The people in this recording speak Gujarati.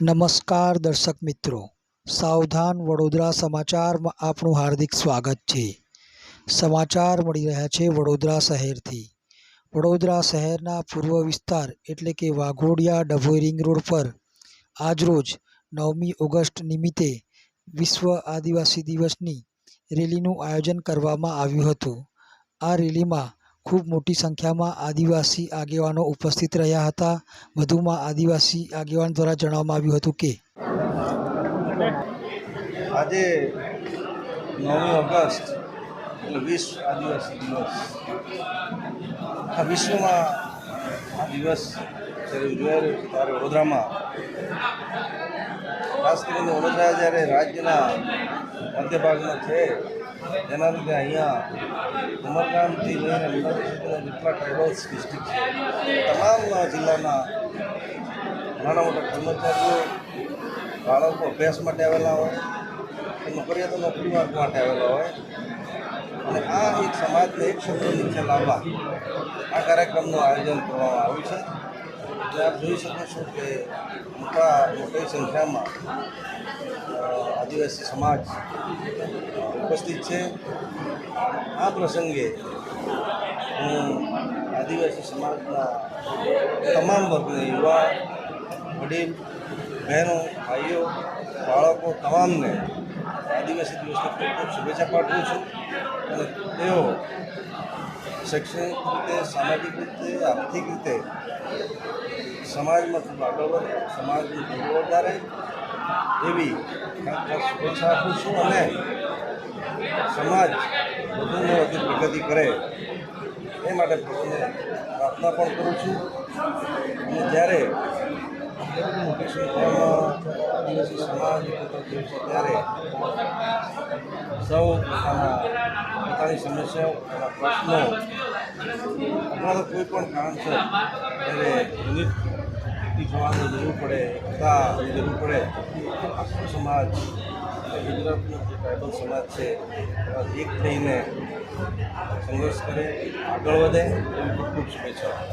નમસ્કાર દર્શક મિત્રો. સાવધાન વડોદરા સમાચારમાં આપનું હાર્દિક સ્વાગત છે. સમાચાર મળી રહ્યા છે વડોદરા શહેરથી. વડોદરા શહેરના પૂર્વ વિસ્તાર એટલે કે વાઘોડિયા ડભોઈ રિંગ રોડ પર આજરોજ નવમી ઓગસ્ટ નિમિત્તે વિશ્વ આદિવાસી દિવસની રેલીનું આયોજન કરવામાં આવ્યું હતું. આ રેલીમાં ખૂબ મોટી સંખ્યામાં આદિવાસી આગેવાનો ઉપસ્થિત રહ્યા હતા. વધુમાં આદિવાસી આગેવાન દ્વારા જણાવવામાં આવ્યું હતું કે, આજે નવમી ઓગસ્ટ, એટલે વિશ્વ આદિવાસી દિવસ. આ વિશ્વમાં આ દિવસ જ્યારે ઉજવાઈ ત્યારે વડોદરામાં, ખાસ કરીને વડોદરા જ્યારે રાજ્યના મધ્ય ભાગમાં છે જેના લીધે અહીંયા ઉમરગામથી લઈને અમદાવાદ જેટલા ટ્રાઇબલ્સ ડિસ્ટ્રિક્ટ છે, તમામ જિલ્લાના નાના મોટા કર્મચારીઓ, બાળકો અભ્યાસ માટે આવેલા હોય કે નોકરીઓ નોકરી માટે આવેલા હોય, અને આ એક સમાજને એક શબ્દ નીચે લાવવા આ કાર્યક્રમનું આયોજન કરવામાં આવ્યું છે. એટલે આપ જોઈ શકો છો કે મોટા મોટી સંખ્યામાં આદિવાસી સમાજ ઉપસ્થિત છે. આ પ્રસંગે હું આદિવાસી સમાજના તમામ વર્ગને યુવા વડીલ બહેનો, ભાઈઓ, બાળકો તમામને આદિવાસી દિવસની ખૂબ ખૂબ શુભેચ્છા પાઠવું છું અને તેઓ શૈક્ષણિક રીતે, સામાજિક રીતે, આર્થિક રીતે સમાજમાં ખૂબ આગળ વધે, સમાજની ખૂબ વધારે એવી શુભેચ્છા છું અને સમાજ વધુને વધુ પ્રગતિ કરે એ માટે પ્રભુને પ્રાર્થના પણ કરું છું. અને જ્યારે સમાજ છે ત્યારે સૌ પોતાના સમસ્યાઓ પ્રશ્નો અથવા તો કોઈ પણ કારણસર ત્યારે જવાની જરૂર પડે એકતાની જરૂર પડે. આખો સમાજ, ગુજરાતનો જે ટ્રાઇબલ સમાજ છે એક થઈને સંઘર્ષ કરે, આગળ વધે એવી ખૂબ ખૂબ શુભેચ્છાઓ.